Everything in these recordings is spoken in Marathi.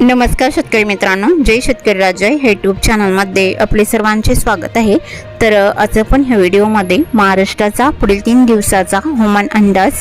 नमस्कार शेतकरी मित्रांनो जय शेतकरी राजा हे यूट्यूब चॅनलमध्ये आपले सर्वांचे स्वागत आहे. तर अ, आज आपण ह्या व्हिडिओमध्ये महाराष्ट्राचा पुढील तीन दिवसाचा हवामान अंदाज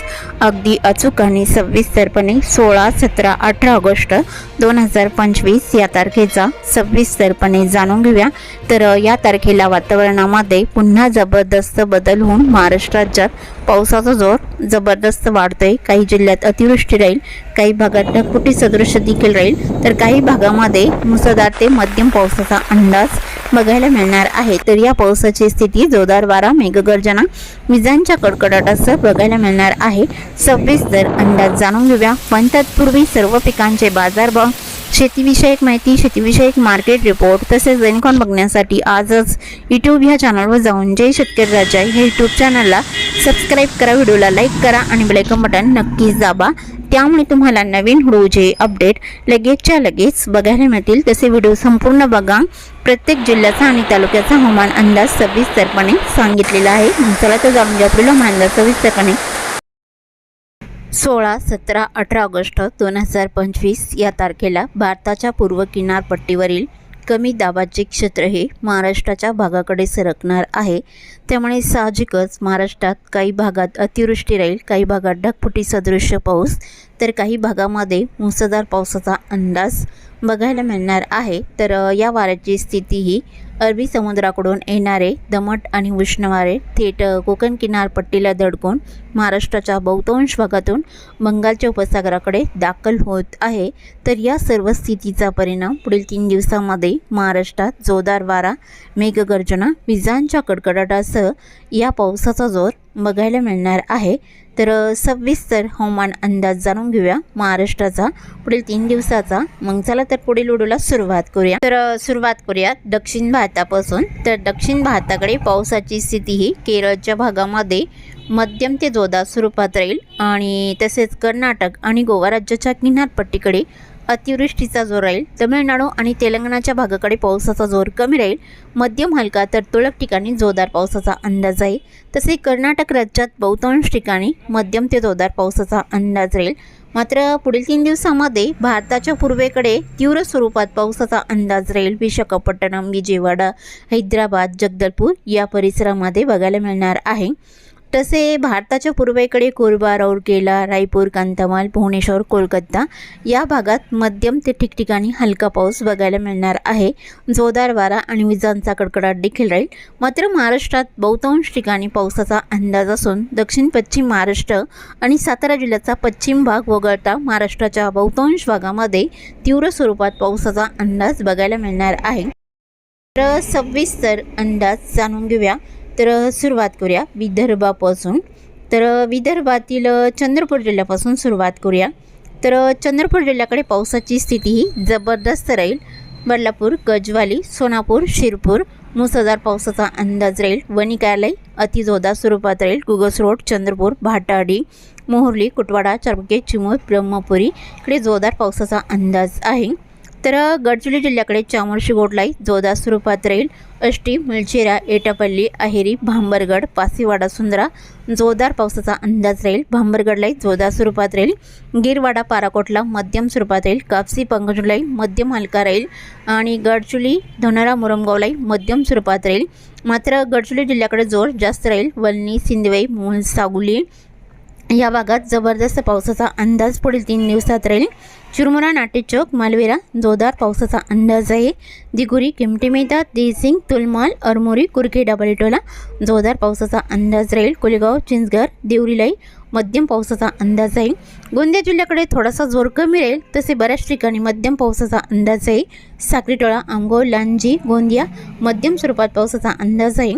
अगदी अचूक आणि सविस्तरपणे सोळा सतरा अठरा ऑगस्ट दोन हजार पंचवीस या तारखेचा सविस्तरपणे जाणून घेऊया. तर या तारखेला वातावरणामध्ये पुन्हा जबरदस्त बदल होऊन महाराष्ट्र राज्यात पावसाचा जोर जबरदस्त वाढतोय. काही जिल्ह्यात अतिवृष्टी राहील काही भागात ढगफुटी सदृश देखील राहील तर काही भागामध्ये मुसळधार ते मध्यम पावसाचा अंदाज बघायला मिळणार आहे. तर या पावसाची स्थिती जोरदार वारा मेघगर्जना विजांच्या कडकडाटासह बघायला मिळणार आहे. सविस्तर अंदाज जाणून घेऊया. पण तत्पूर्वी सर्व पिकांचे बाजारभाव शेतीविषयक माहिती शेतीविषयक मार्केट रिपोर्ट तसेच दैनिकॉन बघण्यासाठी आजच यूट्यूब ह्या चॅनलवर जाऊन जय शेतकरी राजा हे यूट्यूब चॅनलला सबस्क्राईब करा व्हिडिओला लाईक करा आणि बेलायकन बटन नक्कीच दाबा. त्यामुळे तुम्हाला नवीन व्हिडिओचे अपडेट लगेचच्या लगेच बघायला मिळतील. तसे व्हिडिओ संपूर्ण बघा. प्रत्येक जिल्ह्याचा आणि तालुक्याचा हवामान अंदाज सविस्तरपणे सांगितलेला आहे. चला तर जाणून घ्या आपल्याला हवामान अंदाज सविस्तरपणे सोळा सतरा अठरा ऑगस्ट दोन हजार पंचवीस या तारखेला भारताच्या पूर्व किनारपट्टीवरील कमी दाबाचे क्षेत्र हे महाराष्ट्राच्या भागाकडे सरकणार आहे. त्यामुळे साहजिकच महाराष्ट्रात काही भागात अतिवृष्टी राहील काही भागात ढगफुटी सदृश्य पाऊस तर काही भागामध्ये मुसळधार पावसाचा अंदाज बघायला मिळणार आहे. तर या वाऱ्याची स्थिती ही अरबी समुद्राकडून येणारे दमट आणि उष्ण वारे थेट कोकण किनारपट्टीला धडकून महाराष्ट्राच्या बहुतांश भागातून बंगालच्या उपसागराकडे दाखल होत आहे. तर या सर्व स्थितीचा परिणाम पुढील तीन दिवसामध्ये महाराष्ट्रात जोरदार वारा मेघगर्जना विजांच्या कडकडाटासह या पावसाचा जोर बघायला मिळणार आहे. तर सविस्तर हवामान अंदाज जाणून घेऊया महाराष्ट्राचा. पुढील तीन दिवसाचा. मग चला तर पुढील व्हिडिओला सुरुवात करूया. तर सुरुवात करूया दक्षिण भारतापासून. तर दक्षिण भारताकडे पावसाची स्थिती ही केरळच्या भागामध्ये मध्यम ते जोरदार स्वरूपात राहील. आणि तसेच कर्नाटक आणि गोवा राज्याच्या किनारपट्टीकडे अतिवृष्टीचा जोर राहील तमिळनाडू आणि तेलंगणाच्या भागाकडे पावसाचा जोर कमी राहील मध्यम हलका तर तुरळक ठिकाणी जोरदार पावसाचा अंदाज आहे. तसे कर्नाटक राज्यात बहुतांश ठिकाणी मध्यम ते जोरदार पावसाचा अंदाज राहील. मात्र पुढील तीन दिवसामध्ये भारताच्या पूर्वेकडे तीव्र स्वरूपात पावसाचा अंदाज राहील. विशाखापट्टणम विजयवाडा हैदराबाद जगदलपूर या परिसरामध्ये बघायला मिळणार आहे. तसे भारताच्या पूर्वेकडे कोरबा राऊरकेला रायपूर कांतामाल भुवनेश्वर कोलकाता या भागात मध्यम ते ठिकठिकाणी हलका पाऊस बघायला मिळणार आहे. जोरदार वारा आणि विजांचा कडकडाट देखील राहील. मात्र महाराष्ट्रात बहुतांश ठिकाणी पावसाचा अंदाज असून दक्षिण पश्चिम महाराष्ट्र आणि सातारा जिल्ह्याचा पश्चिम भाग वगळता महाराष्ट्राच्या बहुतांश भागामध्ये तीव्र स्वरूपात पावसाचा अंदाज बघायला मिळणार आहे. तर सविस्तर अंदाज जाणून घेऊया. तर सुरुवात करूया विदर्भापासून. तर विदर्भातील चंद्रपूर जिल्ह्यापासून सुरुवात करूया. तर चंद्रपूर जिल्ह्याकडे पावसाची स्थिती ही जबरदस्त राहील. बदलापूर गजवाली सोनापूर शिरपूर मुसळधार पावसाचा अंदाज राहील. वनिकालय अतिजोदा स्वरूपात राहील. गुगस रोड चंद्रपूर भाटाडी मोहर्ली कुटवाडा चरबके चिमूर ब्रह्मपुरी इकडे जोरदार पावसाचा अंदाज आहे. तर गडचिरोली जिल्ह्याकडे चामोर्शी गोडलाई जोरदार स्वरूपात राहील अष्टी मिळचेरा एटापल्ली अहेरी भांबरगड पासीवाडा सुंदरा जोरदार पावसाचा अंदाज राहील भांबरगडलाही जोरदार स्वरूपात राहील गिरवाडा पाराकोटला मध्यम स्वरूपात राहील कापसी पंगजुलाई मध्यम हलका राहील आणि गडचुली धोनारा मुरमगावलाई मध्यम स्वरूपात राहील मात्र गडचिरोली जिल्ह्याकडे जोर जास्त राहील वल्नी सिंदवई मोहोळ सागुली या भागात जबरदस्त पावसाचा अंदाज पुढील तीन दिवसात राहील. चुरमुरा नाटेचौक मालवेरा जोरदार पावसाचा अंदाज आहे. दिगुरी किमटी मेहता देसिंग तुलमाल अरमोरी कुरखेडा बलिटोला जोरदार पावसाचा अंदाज राहील. कोलेगाव चिंचघर देवरीलाई मध्यम पावसाचा अंदाज आहे. गोंदिया जिल्ह्याकडे थोडासा जोर कमी राहील तसे बऱ्याच ठिकाणी मध्यम पावसाचा अंदाज आहे. साक्रीटोळा आमगाव लांजी गोंदिया मध्यम स्वरूपात पावसाचा अंदाज आहे.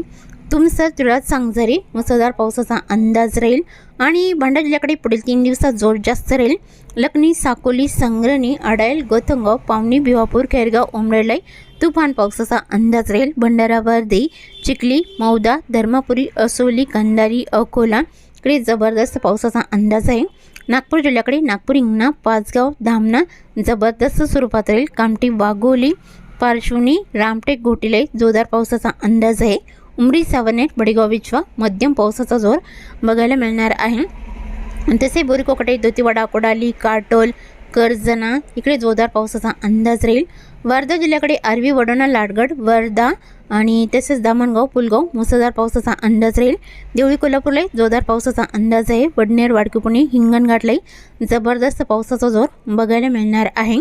तुमचं तुळात सांगझरी मुसळधार पावसाचा अंदाज राहील आणि भांडा जिल्ह्याकडे पुढील तीन दिवसात जोर जास्त राहील. लखनी साकोली संग्रणी अडायल गोथंगाव पावनी भिवापूर खेरगाव उमरेलाई तुफान पावसाचा अंदाज राहील. भंडारा वर्धी चिखली मौदा धर्मपुरी असोली कंधारी अकोला इकडे जबरदस्त पावसाचा अंदाज आहे. नागपूर जिल्ह्याकडे नागपूर इंगणा पाचगाव धामणा जबरदस्त स्वरूपात राहील. कामठी वाघोली पार्श्वनी रामटेक घोटीलाई जोरदार पावसाचा अंदाज आहे. उमरी सावनेट बडीगाव विचवा मध्यम पावसाचा जोर बघायला मिळणार आहे. तसे बोरकोकटे दोतीवाडा कोडाली काटोल कर्जना इकडे जोरदार पावसाचा अंदाज राहील. वर्धा जिल्ह्याकडे अरवी वडोणा लाडगड वर्धा आणि तसेच दामणगाव पुलगाव मुसळधार पावसाचा अंदाज राहील. देवळी कोल्हापूरलाही जोरदार पावसाचा अंदाज आहे. वडनेर वाडकीपुणे हिंगणघाटलाही जबरदस्त पावसाचा जोर बघायला मिळणार आहे.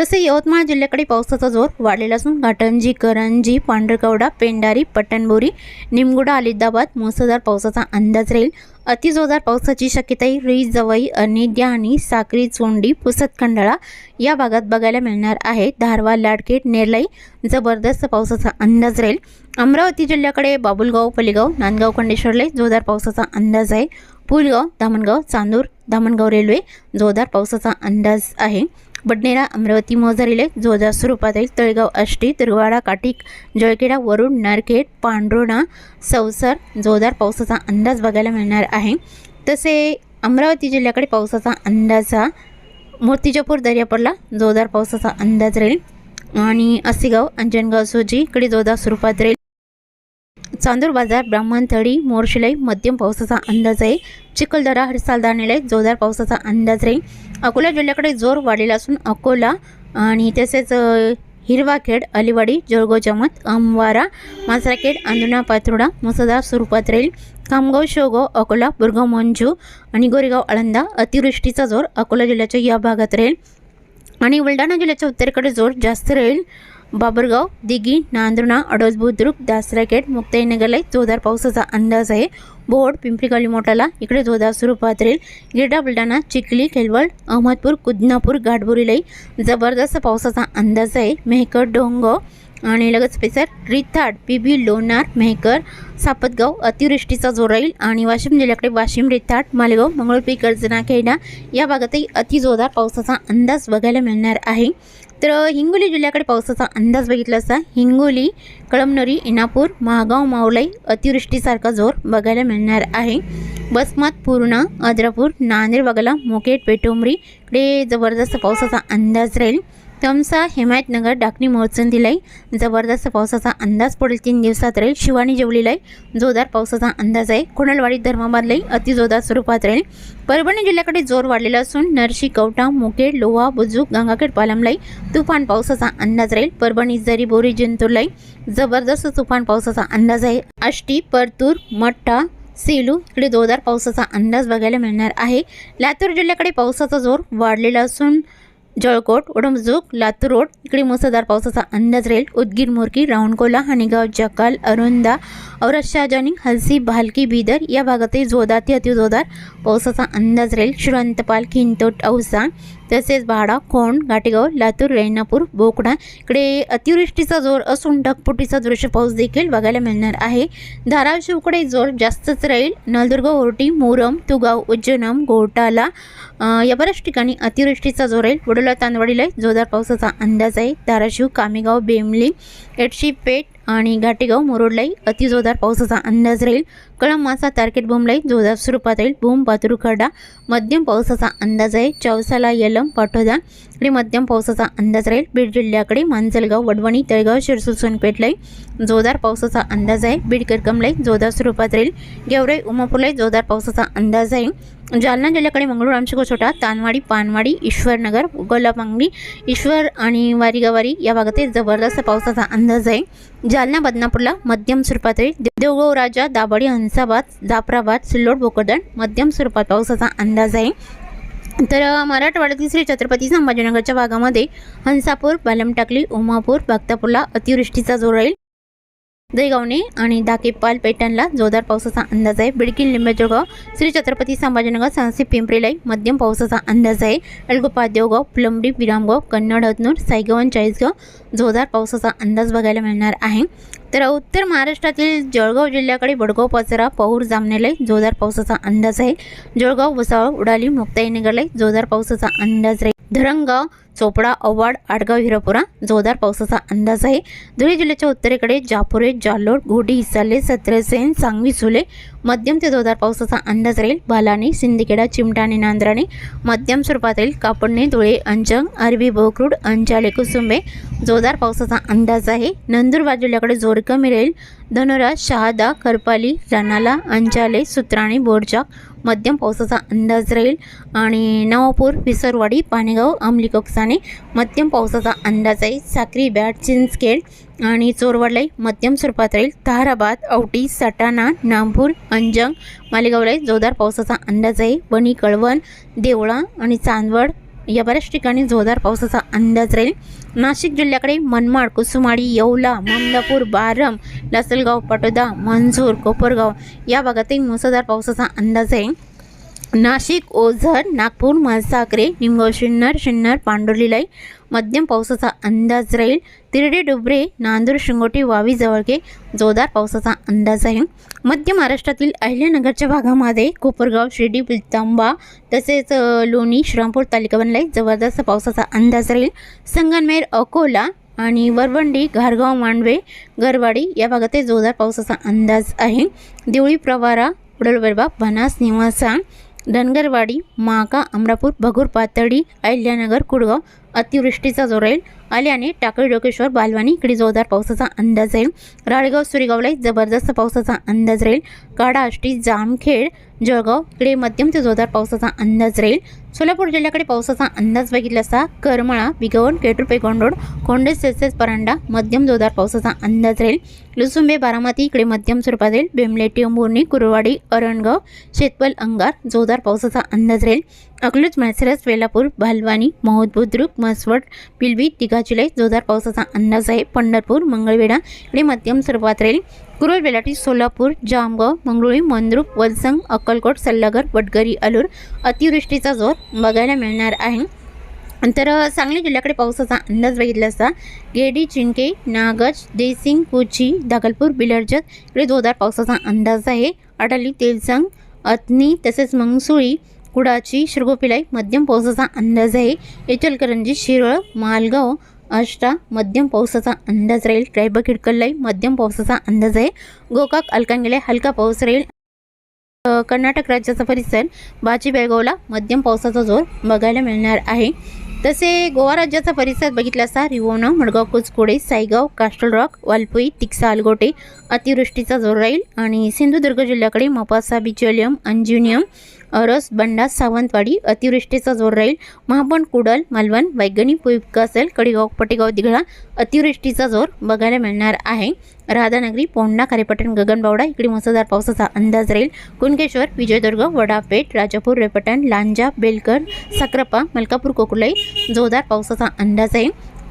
तसे यवतमाळ जिल्ह्याकडे पावसाचा जोर वाढलेला असून घाटंजी करंजी पांढरकवडा पेंडारी पट्टणबोरी निमगुडा अलिदाबाद मुसळधार पावसाचा अंदाज राहील. अतिजोरदार पावसाची शक्यताही रीज जवई अनेद्या आणि साक्री चोंडी पुसतखंडाळा या भागात बघायला मिळणार आहे. धारवा लाडकेट नेरलाई जबरदस्त पावसाचा अंदाज राहील. अमरावती जिल्ह्याकडे बाबुलगाव पलीगाव नांदगाव खंडेश्वरले जोरदार पावसाचा अंदाज आहे. पुलगाव धामणगाव चांदूर धामणगाव रेल्वे जोरदार पावसाचा अंदाज आहे. बडनेरा अमरावती मोजारीले जोजा स्वरूपात तळेगाव आष्टी तिरवाडा काटिक जळखेडा वरुण नरखेड पांढरोणा चौसर जोरदार पावसाचा अंदाज बघायला मिळणार आहे. तसे अमरावती जिल्ह्याकडे पावसाचा अंदाज हा मूर्तिजापूर दर्यापूरला जोरदार पावसाचा अंदाज राहील. आणि असिगाव अंजनगाव सोजी इकडे जोरदार स्वरूपात राहील. चांदूर बाजार ब्राह्मणथळी मोर्शिलाई मध्यम पावसाचा अंदाज आहे. चिखलदरा हरसालदानेला जोरदार पावसाचा अंदाज राहील अकोला जिल्ह्याकडे जोर वाढलेला असून अकोला आणि तसेच हिरवाखेड अलिवाडी जळगाव जमत अमवारा मासराखेड अंजुना पाथर्डा मुसळधार स्वरूपात राहील. खामगाव शेवगाव अकोला बुरगाव मंजू आणि गोरेगाव आळंदा अतिवृष्टीचा जोर अकोला जिल्ह्याच्या या भागात राहील. आणि बुलढाणा जिल्ह्याच्या उत्तरेकडे जोर जास्त राहील. बाबरगाव दिघी नांदुर्णा अडोस बुद्रुक दासराखेड मुक्ताईनगरला जोरदार पावसाचा अंदाज आहे. बोर्ड पिंपरी मोठाला इकडे जोरदार स्वरूपात राहील. गिरडा बुलढाणा चिखली खेलवड अहमदपूर कुदनापूर घाटबुरीलाही जबरदस्त पावसाचा अंदाज आहे. मेहकर डोंगो आणि लगेच पेसर रिथाड पिबी लोणार मेहकर सापतगाव अतिवृष्टीचा जोर राहील आणि वाशिम जिल्ह्याकडे वाशिम रिथाड मालेगाव मंगळपी कर्जना खेडा या भागातही अतिजोरदार पावसाचा अंदाज बघायला मिळणार आहे. तर हिंगोली जिल्ह्याकडे पावसाचा अंदाज बघितला असता हिंगोली कळमनरी इनापूर महागाव मावलाई अतिवृष्टीसारखा जोर बघायला मिळणार आहे. बसमत पूर्णा आद्रापूर नांदेड बघायला मोकेट पेटोमरी इकडे जबरदस्त पावसाचा अंदाज राहील. तमसा हिमायतनगर डाकणी मोरचंदीलाही जबरदस्त पावसाचा अंदाज पुढील तीन दिवसात राहील. शिवानी जेवलीलाही जोरदार पावसाचा अंदाज आहे. कोणलवाडी धर्माबादलाही अतिजोरदार स्वरूपात राहील. परभणी जिल्ह्याकडे जोर वाढलेला असून नरशी कवटा मुकेड लोहा बुजुक गंगाखेड पालमलाई तुफान पावसाचा अंदाज राहील. परभणी जरी बोरी जिंतूरलाई जबरदस्त तुफान पावसाचा अंदाज आहे. आष्टी परतूर मठ्ठा सेलू इकडे जोरदार पावसाचा अंदाज बघायला मिळणार आहे. लातूर जिल्ह्याकडे पावसाचा जोर वाढलेला असून जळकोट उडमजुक लातूर रोड इकडे मुसळधार पावसाचा अंदाज राहील. उदगीर मोरकी रावणकोला हनीगाव जकाल अरुंदा औरत शाहजानी हलसी भालकी बिदर या भागातही जोरदार ते अतिजोरदार पावसाचा अंदाज राहील. श्रीवंतपाल किंतोट औसा तसेच भाडा खोंड घाटेगाव लातूर रेणापूर बोकडा इकडे अतिवृष्टीचा जोर असून ढगपुटीचा दृश्य पाऊस देखील बघायला मिळणार आहे. धाराशिवकडे जोर जास्तच राहील. नळदुर्ग ओरटी मोरम तुगाव उज्जैनम घोटाला या बऱ्याच ठिकाणी अतिवृष्टीचा जोर राहील. वडोला तांदवाडीला जोरदार पावसाचा अंदाज आहे. धाराशिव कामेगाव बेमली एडशी पेठ आणि घाटेगाव मुरोडलाही अतिजोरदार पावसाचा अंदाज राहील. कळम मासा तारकेट बोमलाही जोरदार स्वरूपात राहील. भूम पातुरखडा मध्यम पावसाचा अंदाज आहे. चौसाला यलम पाटोदा इकडे मध्यम पावसाचा अंदाज राहील. बीड जिल्ह्याकडे मांजलगाव वडवणी तळगाव शिरसूर सोनपेठलाही जोरदार पावसाचा अंदाज आहे. बीड करकमलाही जोरदार स्वरूपात राहील. गेवराई उमापूरलाही जोरदार पावसाचा अंदाज आहे. जालना जिल्ह्याकडे मंगळूर आमच्या छोटा तानवाडी पानवाडी ईश्वरनगर गोलापांगडी ईश्वर आणि वारीगावारी या भागात जबरदस्त पावसाचा अंदाज आहे. जालना बदनापूरला मध्यम स्वरूपात देवगाव राजा दाभाडी हंसाबाद जाफराबाद सिल्लोड भोकरदन मध्यम स्वरूपात पावसाचा अंदाज आहे. तर मराठवाड्यातील श्री छत्रपती संभाजीनगरच्या भागामध्ये हंसापूर बालमटाकली उमापूर बागतापूरला अतिवृष्टीचा जोर राहील. दहीगावणे आणि दाकेपाल पैठणला जोरदार पावसाचा अंदाज आहे. बिडकील लिंबेजोगाव श्री छत्रपती संभाजीनगर सांसी पिंपरीलाई मध्यम पावसाचा अंदाज आहे. एलगोपा देवगाव प्लंबडी विरामगाव कन्नड हतनूर सायगावन चाळीसगाव जोरदार पावसाचा अंदाज बघायला मिळणार आहे. तर उत्तर महाराष्ट्रातील जळगाव जिल्ह्याकडे बडगाव पाचरा पौर जामनेलाही जोरदार पावसाचा अंदाज आहे. जळगाव भुसावळ उडाली मुक्ताईनगरलाही जोरदार पावसाचा अंदाज आहे. धरणगाव चोपडा अव्वाड आडगाव हिरापुरा जोरदार पावसाचा अंदाज आहे. धुळे जिल्ह्याच्या उत्तरेकडे जापुरे जालोड घोडी इसाले सत्रसेन सांगवी सुले मध्यम ते जोरदार पावसाचा अंदाज राहील. बालाने सिंदखेडा चिमटाणे नांद्राने मध्यम स्वरूपात राहील. कापडणे धुळे अंजंग अरबी बोकरूड अंजाले कुसुंबे जोरदार पावसाचा अंदाज आहे. नंदुरबार जिल्ह्याकडे जोर कमी राहील. धनुरा शहादा करपाली रानाला अंजाले सुत्राणे बोरचाक मध्यम पावसाचा अंदाज राहील. आणि नवापूर विसरवाडी पाणेगाव अंमली कोकसाने मध्यम पावसाचा अंदाज आहे. साक्री बॅट चिंचखेड आणि चोरवडलाई मध्यम स्वरूपात राहील. ताराबाद औटी सटाणा नामपूर अंजंग मालेगावलाई जोरदार पावसाचा अंदाज आहे. वणी कळवण देवळा आणि चांदवड या बऱ्याच ठिकाणी जोरदार पावसाचा अंदाज राहील. नाशिक जिल्ह्याकडे मनमाड कुसुमाडी येवला मामलापूर बारम लासलगाव पाटोदा मंजूर कोपरगाव या भागातही मुसळधार पावसाचा अंदाज आहे. नाशिक ओझर नागपूर मालसाकरे निमगाव शिन्नर शिन्नर पांडुर्लीलाई मध्यम पावसाचा अंदाज राहील. तिरडे डुबरे नांदूर शिंगोटी वावी जवळके जोरदार पावसाचा अंदाज आहे मध्य महाराष्ट्रातील अहिल्यानगरच्या भागामध्ये कोपरगाव शिर्डी पितांबा तसेच लोणी लोणी श्रीरामपूर बनलाय जबरदस्त पावसाचा अंदाज राहील. संगनमेर अकोला आणि वरवंडी घारगाव मांडवे गरवाडी या भागातही जोरदार पावसाचा अंदाज आहे. देवळी प्रवारा उडलबरबा बनास निवासा धनगरवाडी माका अमरापूर भगूर पातळी अहिल्यानगर कुडगाव अतिवृष्टीचा जो राहील आल्याने टाकळी डोकेश्वर बालवानी इकडे जोरदार पावसाचा अंदाज राहील. राळेगाव सुरेगावलाही जबरदस्त पावसाचा अंदाज राहील. काडा आष्टी जामखेड जळगाव इकडे मध्यम ते जोरदार पावसाचा अंदाज राहील. सोलापूर जिल्ह्याकडे पावसाचा अंदाज बघितला असता करमळा बिगवण केटुपे रोड कोंडे सेसेस परांडा मध्यम जोरदार पावसाचा अंदाज राहील. लुसुंबे बारामती इकडे मध्यम स्वरूपात राहील. बेमलेटी अंबोर्णी कुरवाडी अरणगाव शेतपल अंगार जोरदार पावसाचा अंदाज राहील. अकलूज मॅसरस वेलापूर भालवानी महोद बुद्रुक मसवड पिलबी तिघाचिलाई जोरदार पावसाचा अंदाज आहे. पंढरपूर मंगळवेढा इकडे मध्यम स्वरूपात राहील. कुरुल बेलाटी सोलापूर जामगाव मंगरुळी मंद्रुप वलसंग अक्कलकोट सल्लागर वडगरी अलूर अतिवृष्टीचा जोर बघायला मिळणार आहे. तर सांगली जिल्ह्याकडे पावसाचा अंदाज बघितला असता गेडी चिंके नागज देसिंग कुची दागलपूर बिलर्जत इकडे जोरदार पावसाचा अंदाज आहे. अडाली तेलसंग अतनी तसेच मंगसुळी कुडाची शिरगोपिलाई मध्यम पावसाचा अंदाज आहे. इचलकरंजी शिरळ मालगाव आष्टा मध्यम पावसाचा अंदाज राहील. ट्रायबक हिडकल्लाई मध्यम पावसाचा अंदाज आहे. गोकाक अलकांगेला हलका पाऊस राहील. कर्नाटक राज्याचा परिसर बाची बेळगावला मध्यम पावसाचा जोर बघायला मिळणार आहे. तसे गोवा राज्याचा परिसर बघितला असता रिवोना मडगाव कुचकोडे सायगाव कास्टल रॉक वालपुई तिक्सा अलगोटे अतिवृष्टीचा जोर राहील. आणि सिंधुदुर्ग जिल्ह्याकडे मपासा बिचोलियम अंजुनियम अरस बंडा सावंतवाडी अतिवृष्टीचा जोर राहील. महाबण कुडल मालवण वैगणी पुईकासल कडेगाव पटेगाव दिघळा अतिवृष्टीचा जोर बघायला मिळणार आहे. राधानगरी पोंडा खारेपटण गगनबावडा इकडे मुसळधार पावसाचा अंदाज राहील. कुणकेश्वर विजयदुर्ग वडापेठ राजापूर रेपटण लांजा बेलकर साक्रपा मलकापूर कोकुलाई जोरदार पावसाचा अंदाज आहे.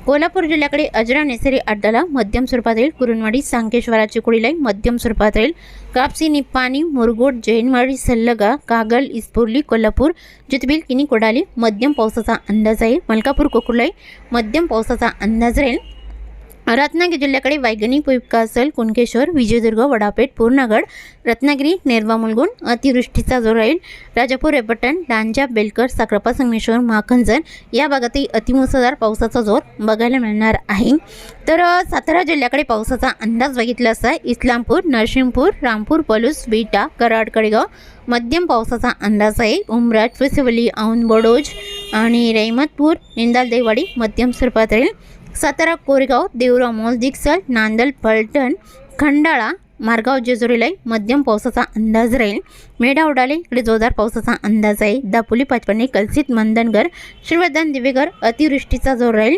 कोल्हापूर जिल्ह्याकडे अजरा नेसरी अड्डाला मध्यम स्वरूपात येईल. कुरुणवाडी सांकेश्वराची कुडीलाई मध्यम स्वरूपात राहील कापसी निप्पाणी मुरगोड जैनवाडी सल्लगा कागल इस्पुर्ली कोल्हापूर जितबिल किनी कोडाली मध्यम पावसाचा अंदाज आहे. मलकापूर कोकुलाई मध्यम पावसाचा अंदाज राहील. रत्नागिरी जिल्ह्याकडे वैगणी पुईपकासल कुणकेश्वर विजयदुर्ग वडापेठ पूर्णगड रत्नागिरी नेरवा मुलगुण अतिवृष्टीचा जोर राहील. राजापूर रेपट्टण लांजा बेलकर साक्रपा संगमेश्वर माखंजन या भागातही अतिमुसळधार पावसाचा जोर बघायला मिळणार आहे. तर सातारा जिल्ह्याकडे पावसाचा अंदाज बघितला असता इस्लामपूर नरसिंहपूर रामपूर पलूस विटा कराड कडेगाव मध्यम पावसाचा अंदाज आहे. उमराट फुसवली औंध बडोज आणि रेहमतपूर निंदाल देवाडी मध्यम स्वरूपात राहील. सातारा कोरेगाव देवराव मॉल दिक्सल नांदल पलटण खंडाळा मारगाव जेजुरीलाई मध्यम पावसाचा अंदाज राहील. मेढावडाले इकडे जोरदार पावसाचा अंदाज आहे. दापोली पाचपणे कलसित मंदनगर श्रीवर्धन दिवेगर अतिवृष्टीचा जोर राहील.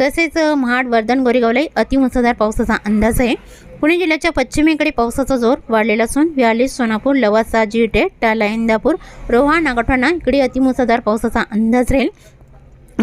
तसेच महाड वर्धन गोरेगावलाही अतिमुसळधार पावसाचा अंदाज आहे. पुणे जिल्ह्याच्या पश्चिमेकडे पावसाचा जोर वाढलेला असून व्याली सोनापूर लवासा जिटे टाला इंदापूर रोहा नागठाणा इकडे अतिमुसळधार पावसाचा अंदाज राहील.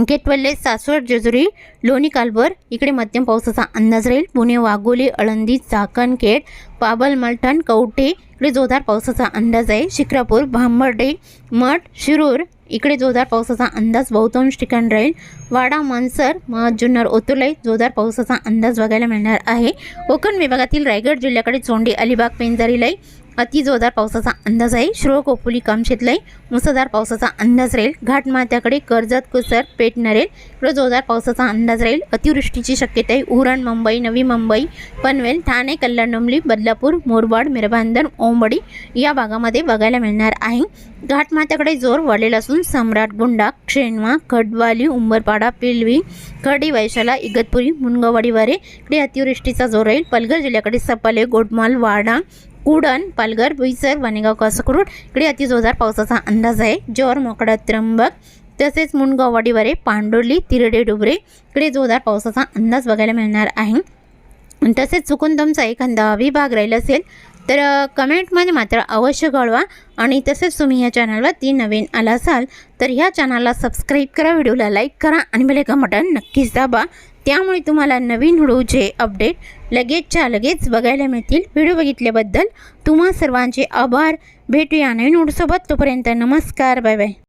केटवल्ले सासवड जेजुरी लोणी कालभर इकडे मध्यम पावसाचा अंदाज राहील. पुणे वाघोली अळंदी चाकणखेड पाबल मलठण कवठे इकडे जोरदार पावसाचा अंदाज आहे. शिक्रापूर भांबर्डे मठ शिरूर इकडे जोरदार पावसाचा अंदाज बहुतांश ठिकाण राहील. वाडा मानसर म जुन्नर ओतुलाई जोरदार पावसाचा अंदाज बघायला मिळणार आहे. कोकण विभागातील रायगड जिल्ह्याकडे चोंडी अलिबाग पेंजारीलाई अति जोरदार पावसाचा अंदाज आहे. शिरोळ कोपोली कामशेतलाई मुसळधार पावसाचा अंदाज राहील. घाटमाथ्याकडे कर्जत कुसर पेठ नरेल. जोरदार पावसाचा अंदाज राहील. अतिवृष्टीची शक्यता आहे उरण मुंबई नवी मुंबई पनवेल ठाणे कल्याण डोंबली बदलापूर मोरबाड मिरबांधन ओंबडी या भागामध्ये बघायला मिळणार आहे. घाटमाथ्याकडे जोर वाढलेला असून सम्राट गुंडा क्षेणवा खडवाली उंबरपाडा पिलवी खडी वैशाला इगतपुरी मुनगवाडीवारे इकडे अतिवृष्टीचा जोर राहील. पालघर जिल्ह्याकडे सपाले गोडमाल वाडा उडन पालघर बोईसर वनेगाव कासकरोड इकडे अतिजोरदार पावसाचा अंदाज आहे. जोर मोकडा त्र्यंबक. तसेच मुनगाववाडी वाडीवारे पांडोली तिरडे डुबरे. इकडे जोरदार पावसाचा अंदाज बघायला मिळणार आहे. तसेच चुकून तुमचा एखादा विभाग राहिला असेल तर कमेंटमध्ये मात्र अवश्य कळवा. आणि तसेच तुम्ही या चॅनलवरती नवीन आला असाल तर ह्या चॅनलला सबस्क्राईब करा व्हिडिओला लाईक करा आणि बेल बटन नक्कीच दाबा. त्यामुळे तुम्हाला नवीन व्हिडिओचे अपडेट लगेचच्या लगेच बघायला मिळतील. व्हिडिओ बघितल्याबद्दल तुम्हा सर्वांचे आभार. भेटूया नवीन व्हिडिओसोबत. तोपर्यंत नमस्कार. Bye bye.